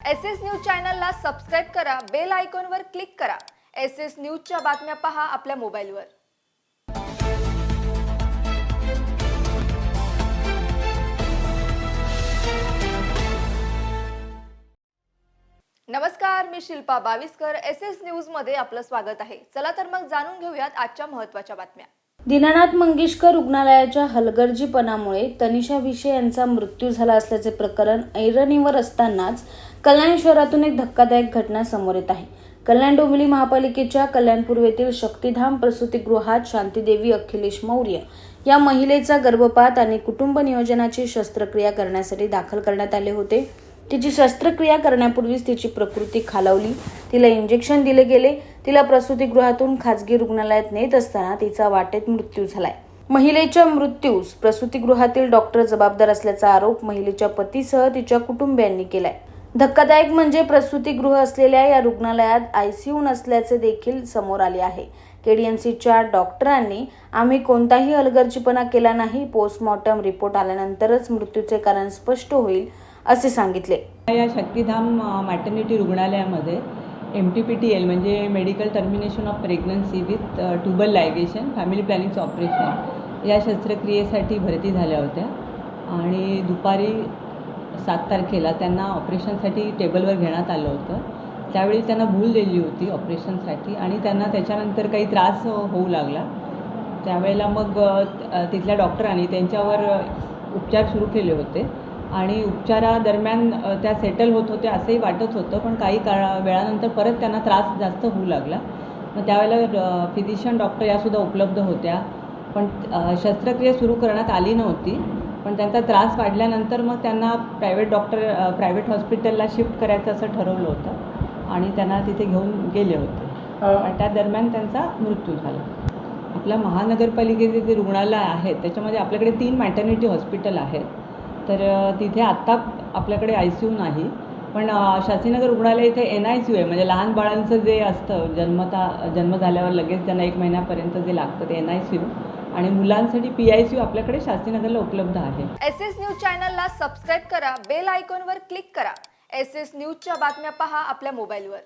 S S news चॅनलला subscribe करा bell आयकॉनवर क्लिक करा. एस एस न्यूजच्या बातम्या पहा आपल्या मोबाईलवर. नमस्कार मी शिल्पा बाविस्कर. एस एस न्यूजमध्ये आपलं स्वागत आहे. चला तर मग जाणून घेऊयात आजच्या महत्त्वाच्या बातम्या. दीनानाथ मंगेशकर रुग्णालयाच्या हलगर्जीपणामुळे तनिषा विषय यांचा मृत्यू झाला असल्याचे प्रकरण ऐरणीवर असतानाच कल्याण शहरातून एक धक्कादायक घटना समोर येत आहे. कल्याण डोंबिवली महापालिकेच्या कल्याण पूर्वेतील शक्तिधाम प्रसूतीगृहात शांतीदेवी अखिलेश मौर्य या महिलेचा गर्भपात आणि कुटुंब नियोजनाची शस्त्रक्रिया करण्यासाठी दाखल करण्यात आले होते. तिची शस्त्रक्रिया करण्यापूर्वीच तिची प्रकृती खालावली. तिला इंजेक्शन दिले गेले. तिला प्रसूतीगृहातून खाजगी रुग्णालयात नेत असताना तिचा वाटेत मृत्यू झालाय. महिलेच्या मृत्यूस प्रसूतिगृहातील डॉक्टर जबाबदार असल्याचा आरोप महिलेच्या पतीसह तिच्या कुटुंबियांनी केलाय. धक्कादायक म्हणजे प्रसूतीगृह असलेल्या या रुग्णालयात आयसीयू नसल्याचे देखील समोर आले आहे. केडीएमसीच्या डॉक्टरांनी आम्ही कोणताही हलगर्जीपणा केला नाही पोस्टमॉर्टम रिपोर्ट आल्यानंतरच मृत्यूचे कारण स्पष्ट होईल असे सांगितले. या शक्तिधाम मॅटर्निटी रुग्णालयामध्ये M T P T L म्हणजे medical termination of pregnancy with tubal ligation family प्लॅनिंगचं operation या शस्त्रक्रियेसाठी भरती झाल्या होत्या. आणि दुपारी सात तारखेला त्यांना ऑपरेशनसाठी टेबलवर घेण्यात आलं होतं. त्यावेळी त्यांना भूल दिली होती ऑपरेशनसाठी आणि त्यांना त्याच्यानंतर काही त्रास होऊ लागला. त्यावेळेला मग तिथल्या डॉक्टरांनी त्यांच्यावर उपचार सुरू केले होते आणि उपचारादरम्यान त्या सेटल होत होत्या असंही वाटत होतं पण काही काळा वेळानंतर परत त्यांना त्रास जास्त होऊ लागला. मग त्यावेळेला फिजिशियन डॉक्टर यासुद्धा उपलब्ध होत्या. पण शस्त्रक्रिया सुरू करण्यात आली नव्हती. पण त्यांचा त्रास वाढल्यानंतर मग त्यांना प्रायव्हेट डॉक्टर प्रायव्हेट हॉस्पिटलला शिफ्ट करायचं असं ठरवलं होतं आणि त्यांना तिथे घेऊन गेले होते. आणि त्या दरम्यान त्यांचा मृत्यू झाला. आपल्या महानगरपालिकेचे जे रुग्णालय आहेत त्याच्यामध्ये आपल्याकडे तीन मॅटर्निटी हॉस्पिटल आहेत. तर तिथे आत्ता आपल्याकडे आय सी यू नाही पण शास्त्रीनगर रुग्णालय इथे एन आय सी यू आहे. म्हणजे लहान बाळांचं जे असतं जन्मता जन्म झाल्यावर लगेच त्यांना एक महिन्यापर्यंत जे लागतं ते एन आय सी यू आणि मुलांसाठी पी आय सी यू आपल्याकडे शास्त्रीनगरला उपलब्ध आहे. एस एस न्यूज चॅनलला सबस्क्राईब करा बेल आयकॉनवर क्लिक करा. एस एस न्यूजच्या बातम्या पहा आपल्या मोबाईलवर.